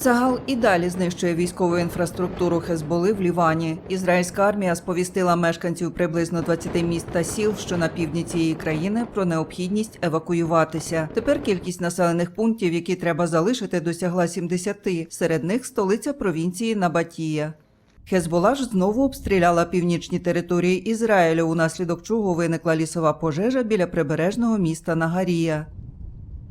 Цагал і далі знищує військову інфраструктуру Хезболи в Лівані. Ізраїльська армія сповістила мешканців приблизно 20 міст та сіл, що на півдні цієї країни, про необхідність евакуюватися. Тепер кількість населених пунктів, які треба залишити, досягла 70. Серед них столиця провінції Набатія. Хезбола ж знову обстріляла північні території Ізраїлю, унаслідок чого виникла лісова пожежа біля прибережного міста Нагарія.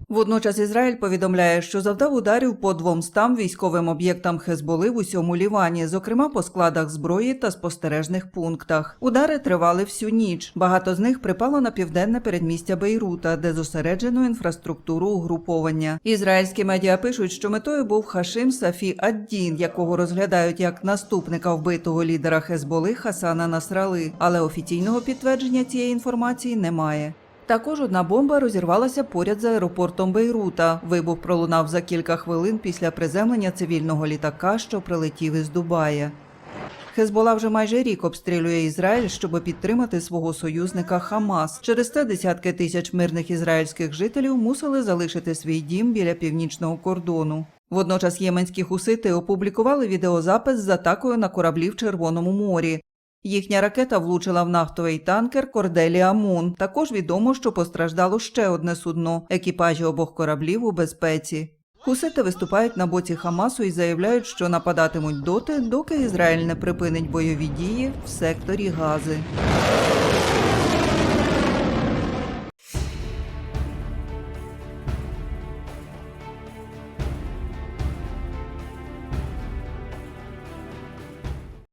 Водночас Ізраїль повідомляє, що завдав ударів по двомстам військовим об'єктам Хезболи в усьому Лівані, зокрема по складах зброї та спостережних пунктах. Удари тривали всю ніч. Багато з них припало на південне передмістя Бейрута, де зосереджено інфраструктуру угруповання. Ізраїльські медіа пишуть, що метою був Хашим Сафі Аддін, якого розглядають як наступника вбитого лідера Хезболи Хасана Насрали, але офіційного підтвердження цієї інформації немає. Також одна бомба розірвалася поряд з аеропортом Бейрута. Вибух пролунав за кілька хвилин після приземлення цивільного літака, що прилетів із Дубая. Хезбола вже майже рік обстрілює Ізраїль, щоб підтримати свого союзника Хамас. Через це десятки тисяч мирних ізраїльських жителів мусили залишити свій дім біля північного кордону. Водночас єменські хусити опублікували відеозапис з атакою на кораблі в Червоному морі. Їхня ракета влучила в нафтовий танкер Корделія Мун. Також відомо, що постраждало ще одне судно. Екіпажі обох кораблів у безпеці. Хусити виступають на боці Хамасу і заявляють, що нападатимуть доти, доки Ізраїль не припинить бойові дії в секторі Гази.